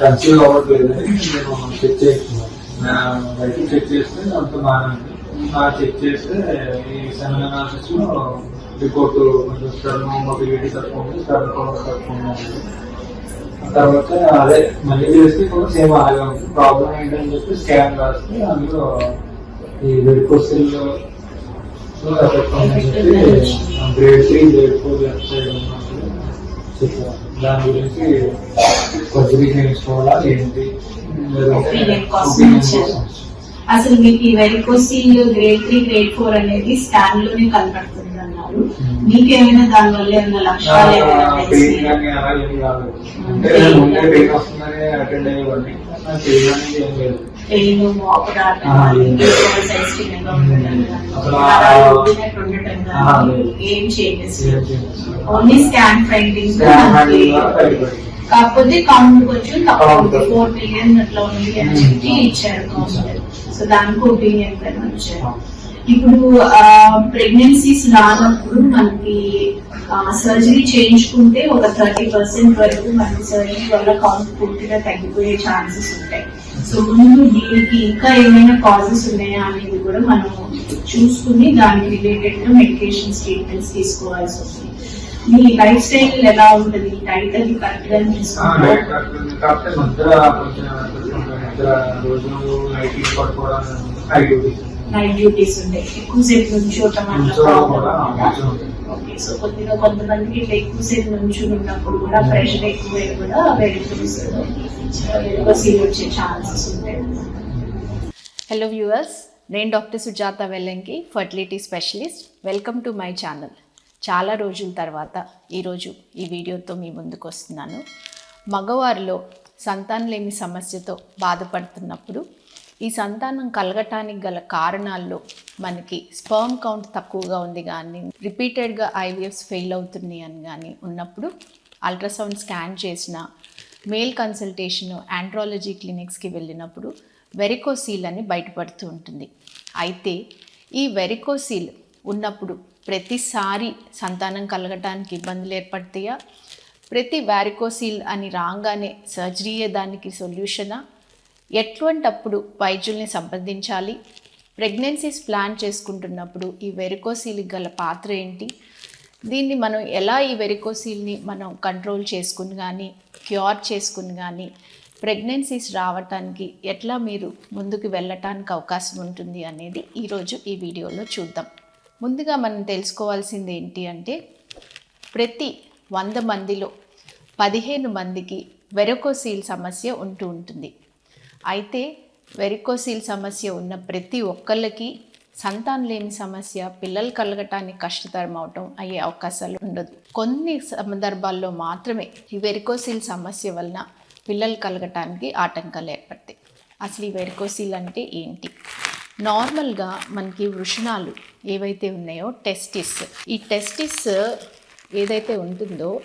Conceive అవ్వట్లేదు నేను check చేస్తున్నాను. నా బయట చెక్ చేస్తే అంత బాగానే ఉంది ఆ చెక్ చేస్తే ఈ సెవెన్ అనాలిసిస్లో రిపోర్ట్ కొంచెం స్టర్న్ మొబిలిటీ తక్కువ ఉంది స్టర్న్ పవర్ తక్కువ ఉంది. తర్వాత అదే మళ్ళీ చేస్తే కూడా సేమ్ అలాగే ఉంది. ప్రాబ్లం ఏంటని చెప్పి స్కాన్ రాస్తే అందులో ఈ వెరికోసిల్ ఎఫెక్ట్ ఉందని చెప్పి grade three grade four left side ఉన్నప్పుడు చెప్పారు దాని గురించి ఏంటి. అసలు మీకు ఈ varicocele grade three grade four అనేది స్కాన్లోనే కనపడుతుంది అన్నారు Hmm. మీకేమైనా దాని వల్ల ఏమైనా లక్షణాలు ఏమైనా అటెండ్ అయ్యేవాడిని. పెయిన్ ఏం కానీ, కానీ, కానీ, చేంజెస్. Only scan. కాకపోతే కౌంట్ కొంచెం తక్కువ. ఫోర్ మిలియన్ అట్లా ఉంది అని. చెప్పి ఇచ్చారు కౌన్సిలర్ సో దానికి ఒపీనియన్ పైన వచ్చారు. ఇప్పుడు ప్రెగ్నెన్సీస్ రానప్పుడు మనకి సర్జరీ చేయించుకుంటే ఒక థర్టీ పర్సెంట్ వరకు మనకి సర్జరీ వల్ల కౌంట్ పూర్తిగా తగ్గిపోయే ఛాన్సెస్ ఉంటాయి. సో ముందు దీనికి ఇంకా ఏమైనా కాజెస్ ఉన్నాయా అనేది కూడా మనం చూసుకుని దానికి రిలేటెడ్గా మెడికేషన్స్ ట్రీట్మెంట్స్ తీసుకోవాల్సి వస్తుంది. మీ లైఫ్ స్టైల్ ఎలా ఉంటుంది? డైట్ అది కరెక్ట్గా ఆ, తీసుకుంటారు నైట్ డ్యూటీస్ ఉంటాయి ఎక్కువసేపు నుంచోటం ఓకే సో కొద్దిగా కొంతమందికి ఇట్లా ఎక్కువసేపు నుంచుని ఉన్నప్పుడు కూడా ప్రెషర్ ఎక్కువ కూడా వెరికల్స్ వెరికసీలు వచ్చే ఛాన్సెస్ ఉంటాయి. హలో వ్యూవర్స్ నేను doctor Sujatha Vellanki fertility specialist welcome to my channel చాలా రోజుల తర్వాత ఈరోజు ఈ వీడియోతో మీ ముందుకు వస్తున్నాను మగవారిలో సంతానలేమి సమస్యతో బాధపడుతున్నప్పుడు ఈ సంతానం కలగటానికి గల కారణాల్లో మనకి స్పర్మ్ కౌంట్ తక్కువగా ఉంది కానీ రిపీటెడ్గా ఐవీఎఫ్స్ ఫెయిల్ అవుతున్నాయి అని కానీ ఉన్నప్పుడు అల్ట్రాసౌండ్ స్కాన్ చేసిన మేల్ కన్సల్టేషన్ ఆండ్రాలజీ క్లినిక్స్కి వెళ్ళినప్పుడు వెరికోసీల్ అని బయటపడుతూ ఉంటుంది. అయితే ఈ వెరికోసీల్ ఉన్నప్పుడు ప్రతిసారి సంతానం కలగటానికి ఇబ్బందులు ఏర్పడతాయా? ప్రతి వ్యారికోసీల్ అని రాగానే సర్జరీయే దానికి సొల్యూషనా? ఎటువంటప్పుడు వైద్యుల్ని సంప్రదించాలి? ప్రెగ్నెన్సీస్ ప్లాన్ చేసుకుంటున్నప్పుడు ఈ వెరికోసీల్కి గల పాత్ర ఏంటి? దీన్ని మనం ఎలా ఈ వెరికోసీల్ని మనం కంట్రోల్ చేసుకుని కానీ క్యూర్ చేసుకుని కానీ ప్రెగ్నెన్సీస్ రావటానికి ఎట్లా మీరు ముందుకు వెళ్ళటానికి అవకాశం ఉంటుంది అనేది ఈరోజు ఈ వీడియోలో చూద్దాం. ముందుగా మనం తెలుసుకోవాల్సింది ఏంటి అంటే ప్రతి వంద మందిలో పదిహేను మందికి వెరకోసీల్ సమస్య ఉంటూ ఉంటుంది. అయితే వెరికోసీల్ సమస్య ఉన్న ప్రతి ఒక్కళ్ళకి సంతానలేమి సమస్య పిల్లలు కలగటానికి కష్టతరం అవటం అయ్యే అవకాశాలు ఉండదు. కొన్ని సందర్భాల్లో మాత్రమే ఈ వెరికోసీల్ సమస్య వలన పిల్లలు కలగటానికి ఆటంకాలు ఏర్పడతాయి. అసలు ఈ వెరికోసీల్ అంటే ఏంటి? నార్మల్గా మనకి వృషణాలు ఏవైతే ఉన్నాయో టెస్టిస్ ఈ టెస్టిస్ ఏదైతే ఉంటుందో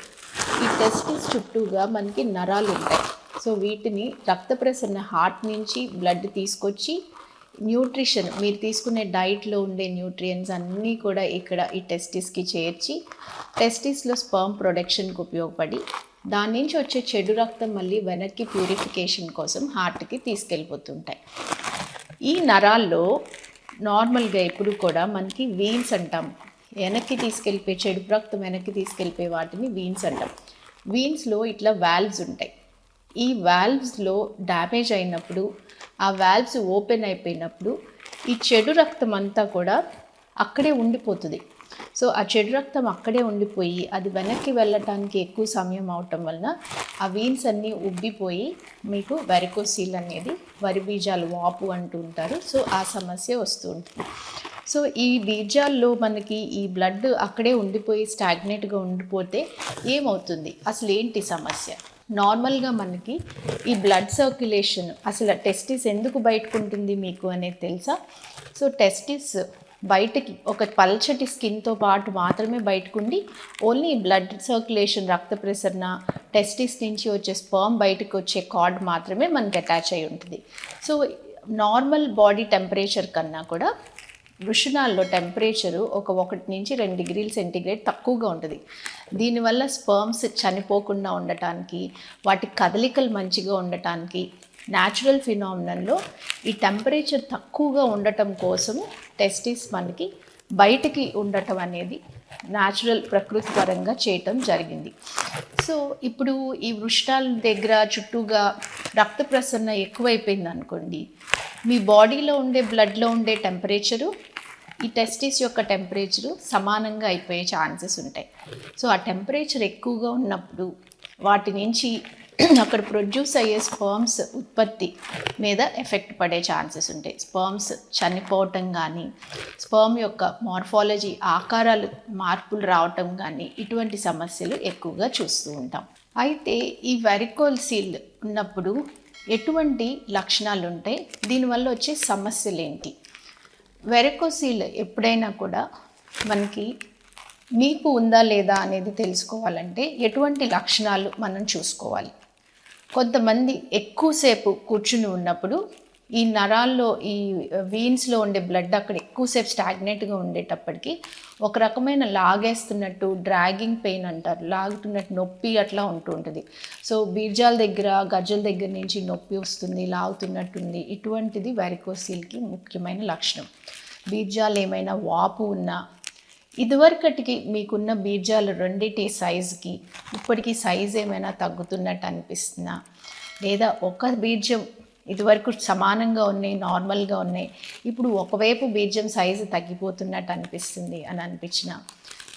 ఈ టెస్టిస్ చుట్టూగా మనకి నరాలు ఉంటాయి. సో వీటిని రక్త ప్రసరణ హార్ట్ నుంచి బ్లడ్ తీసుకొచ్చి న్యూట్రిషన్ మీరు తీసుకునే డైట్లో ఉండే న్యూట్రియన్స్ అన్నీ కూడా ఇక్కడ ఈ టెస్టిస్కి చేర్చి టెస్టిస్లో స్పర్మ్ ప్రొడక్షన్కి ఉపయోగపడి దాని నుంచి వచ్చే చెడు రక్తం మళ్ళీ వెనక్కి ప్యూరిఫికేషన్ కోసం హార్ట్కి తీసుకెళ్ళిపోతుంటాయి. ఈ నరాల్లో నార్మల్గా ఎప్పుడు కూడా మనకి వీన్స్ అంటాం. వెనక్కి తీసుకెళ్ళిపోయి చెడు రక్తం వెనక్కి తీసుకెళ్ళిపోయే వాటిని వీన్స్ అంటాం. వీన్స్లో ఇట్లా వాల్వ్స్ ఉంటాయి. ఈ వాల్వ్స్లో డ్యామేజ్ అయినప్పుడు ఆ వాల్వ్స్ ఓపెన్ అయిపోయినప్పుడు ఈ చెడు రక్తం అంతా కూడా అక్కడే ఉండిపోతుంది. సో ఆ చెడు రక్తం అక్కడే ఉండిపోయి అది వెనక్కి వెళ్ళటానికి ఎక్కువ సమయం అవటం వలన ఆ వీన్స్ అన్నీ ఉబ్బిపోయి మీకు వెరకోసీల్ అనేది వరి బీజాలు వాపు అంటూ ఉంటారు. సో ఆ సమస్య వస్తూ ఉంటుంది. సో ఈ బీజాల్లో మనకి ఈ బ్లడ్ అక్కడే ఉండిపోయి స్టాగ్నేట్గా ఉండిపోతే ఏమవుతుంది? అసలు ఏంటి సమస్య? నార్మల్గా మనకి ఈ బ్లడ్ సర్క్యులేషన్ అసలు టెస్టిస్ ఎందుకు బయటకు ఉంటుంది మీకు అనేది తెలుసా? సో టెస్టిస్ బయటకి ఒక పల్చటి స్కిన్తో పాటు మాత్రమే బయటకుండి ఓన్లీ బ్లడ్ సర్క్యులేషన్ రక్త ప్రసరణ టెస్టిస్ నుంచి వచ్చే స్పర్మ్ బయటకు వచ్చే కార్డ్ మాత్రమే మనకి అటాచ్ అయి ఉంటుంది సో నార్మల్ బాడీ టెంపరేచర్ కన్నా కూడా వృషణాల్లో టెంపరేచరు ఒక ఒకటి నుంచి రెండు డిగ్రీల సెంటీగ్రేడ్ తక్కువగా ఉంటుంది. దీనివల్ల స్పర్మ్స్ చనిపోకుండా ఉండటానికి వాటి కదలికలు మంచిగా ఉండటానికి న్యాచురల్ ఫినామినన్లో ఈ టెంపరేచర్ తక్కువగా ఉండటం కోసము టెస్టిస్ మనకి బయటికి ఉండటం అనేది న్యాచురల్ ప్రకృతి పరంగా చేయటం జరిగింది. సో ఇప్పుడు ఈ వృష్టాల దగ్గర చుట్టూగా రక్త ప్రసరణ ఎక్కువైపోయింది అనుకోండి మీ బాడీలో ఉండే బ్లడ్లో ఉండే టెంపరేచరు ఈ టెస్టిస్ యొక్క టెంపరేచర్ సమానంగా అయిపోయే ఛాన్సెస్ ఉంటాయి. సో ఆ టెంపరేచర్ ఎక్కువగా ఉన్నప్పుడు వాటి నుంచి అక్కడ ప్రొడ్యూస్ అయ్యే స్పర్మ్స్ ఉత్పత్తి మీద ఎఫెక్ట్ పడే ఛాన్సెస్ ఉంటాయి. స్పర్మ్స్ చనిపోవటం కానీ స్పర్మ్ యొక్క మార్ఫాలజీ ఆకారాలు మార్పులు రావటం కానీ ఇటువంటి సమస్యలు ఎక్కువగా చూస్తూ ఉంటాం. అయితే ఈ వెరికోల్ సీల్ ఉన్నప్పుడు ఎటువంటి లక్షణాలు ఉంటాయి దీనివల్ల వచ్చే సమస్యలు ఏంటి వెరకోసీల్ ఎప్పుడైనా కూడా మనకి మీకు ఉందా లేదా అనేది తెలుసుకోవాలంటే ఎటువంటి లక్షణాలు మనం చూసుకోవాలి. కొంతమంది ఎక్కువసేపు కూర్చుని ఉన్నప్పుడు ఈ నరాల్లో ఈ వీన్స్లో ఉండే బ్లడ్ అక్కడ ఎక్కువసేపు స్టాగ్నెట్గా ఉండేటప్పటికి ఒక రకమైన లాగేస్తున్నట్టు డ్రాగింగ్ పెయిన్ అంటారు. లాగుతున్నట్టు నొప్పి అట్లా ఉంటూ ఉంటుంది. సో బీర్జాల దగ్గర గజ్జల దగ్గర నుంచి నొప్పి వస్తుంది లాగుతున్నట్టుంది. ఇటువంటిది వెరికోసీల్కి ముఖ్యమైన లక్షణం. బీర్జాలు ఏమైనా వాపు ఉన్నా ఇదివరకటికి మీకున్న బీర్జాలు రెండిటి సైజుకి ఇప్పటికి సైజ్ ఏమైనా తగ్గుతున్నట్టు అనిపిస్తుందా లేదా ఒక బీర్జం ఇదివరకు సమానంగా ఉన్నాయి నార్మల్గా ఉన్నాయి. ఇప్పుడు ఒకవైపు బీజం సైజు తగ్గిపోతున్నట్టు అనిపిస్తుంది అని అనిపించిన.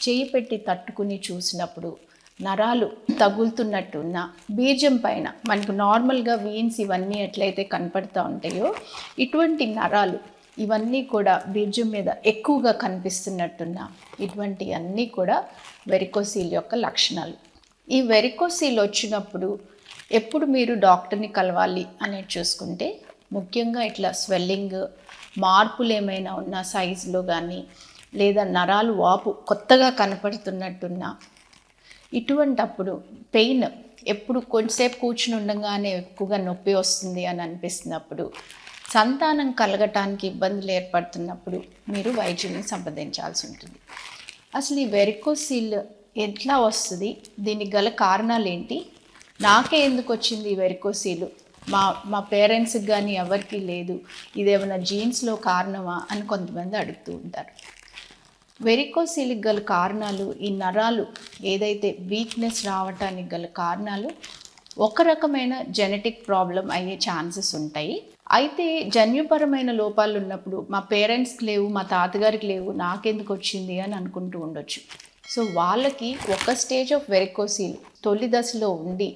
చేయి పెట్టి తట్టుకుని చూసినప్పుడు నరాలు తగులుతున్నట్టున్న బీజం పైన మనకు నార్మల్గా వీన్స్ ఇవన్నీ ఎట్లయితే కనపడుతూ ఉంటాయో ఇటువంటి నరాలు ఇవన్నీ కూడా బీజం మీద ఎక్కువగా కనిపిస్తున్నట్టున్న ఇటువంటి అన్నీ కూడా వెరికోసీల్ యొక్క లక్షణాలు. ఈ వెరికోసీల్ వచ్చినప్పుడు ఎప్పుడు మీరు డాక్టర్ని కలవాలి అనేది చూసుకుంటే ముఖ్యంగా ఇట్లా స్వెల్లింగ్ మార్పులు ఏమైనా ఉన్న సైజులో కానీ లేదా నరాలు వాపు కొత్తగా కనపడుతున్నట్టున్నా ఇటువంటప్పుడు పెయిన్ ఎప్పుడు కొంచెంసేపు కూర్చుని ఉండగానే ఎక్కువగా నొప్పి వస్తుంది అని అనిపిస్తున్నప్పుడు సంతానం కలగటానికి ఇబ్బందులు ఏర్పడుతున్నప్పుడు మీరు వైద్యుల్ని సంప్రదించాల్సి ఉంటుంది. అసలు ఈ వెరికోసీల్ ఎట్లా వస్తుంది? దీనికి గల కారణాలు ఏంటి? నాకే ఎందుకు వచ్చింది ఈ వెరికోసీలు మా మా పేరెంట్స్కి కానీ ఎవరికీ లేదు. ఇదేమైనా జీన్స్లో కారణమా అని కొంతమంది అడుగుతూ ఉంటారు. వెరికోసీల్కి గల కారణాలు ఈ నరాలు ఏదైతే వీక్నెస్ రావటానికి గల కారణాలు ఒక రకమైన జెనెటిక్ ప్రాబ్లం అయ్యే ఛాన్సెస్ ఉంటాయి. అయితే జన్యుపరమైన లోపాలు ఉన్నప్పుడు మా పేరెంట్స్కి లేవు మా తాతగారికి లేవు నాకెందుకు వచ్చింది అని అనుకుంటూ ఉండొచ్చు. సో వాళ్ళకి ఒక స్టేజ్ ఆఫ్ వెరికోసీల్ తొలి దశలో ఉండి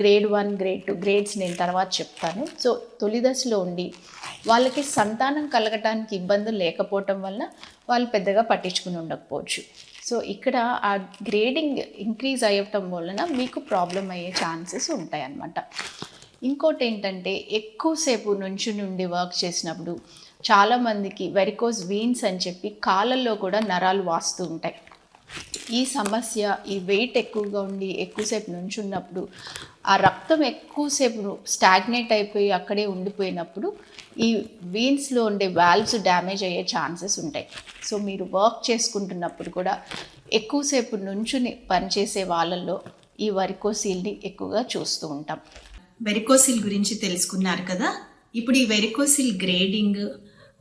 grade one grade two grades నేను తర్వాత చెప్తాను. సో తొలి దశలో ఉండి వాళ్ళకి సంతానం కలగటానికి ఇబ్బందులు లేకపోవటం వలన వాళ్ళు పెద్దగా పట్టించుకుని ఉండకపోవచ్చు. సో ఇక్కడ ఆ గ్రేడింగ్ ఇంక్రీజ్ అయ్యటం వలన మీకు ప్రాబ్లం అయ్యే ఛాన్సెస్ ఉంటాయి అన్నమాట ఇంకోటి ఏంటంటే ఎక్కువసేపు నుంచి నుండి వర్క్ చేసినప్పుడు చాలామందికి వెరికోస్ వీన్స్ అని చెప్పి కాళ్ళల్లో కూడా నరాలు వాస్తూ ఉంటాయి. ఈ సమస్య ఈ వెయిట్ ఎక్కువగా ఉండి ఎక్కువసేపు నుంచున్నప్పుడు ఆ రక్తం ఎక్కువసేపు స్టాగ్నేట్ అయిపోయి అక్కడే ఉండిపోయినప్పుడు ఈ వీన్స్లో ఉండే వాల్వ్స్ డ్యామేజ్ అయ్యే ఛాన్సెస్ ఉంటాయి. సో మీరు వర్క్ చేసుకుంటున్నప్పుడు కూడా ఎక్కువసేపు నుంచుని పనిచేసే వాళ్ళల్లో ఈ వరికోసీల్ని ఎక్కువగా చూస్తూ ఉంటాం. వెరికోసిల్ గురించి తెలుసుకున్నారు కదా? ఇప్పుడు ఈ వెరికోసిల్ గ్రేడింగ్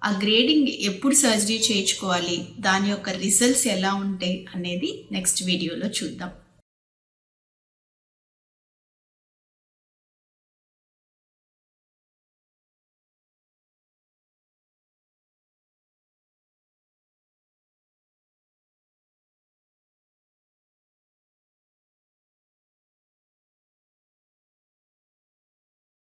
ఆ గ్రేడింగ్ ఎప్పుడు సర్జరీ చేయించుకోవాలి? దాని యొక్క రిజల్ట్స్ ఎలా ఉంటాయి అనేది నెక్స్ట్ వీడియోలో చూద్దాం.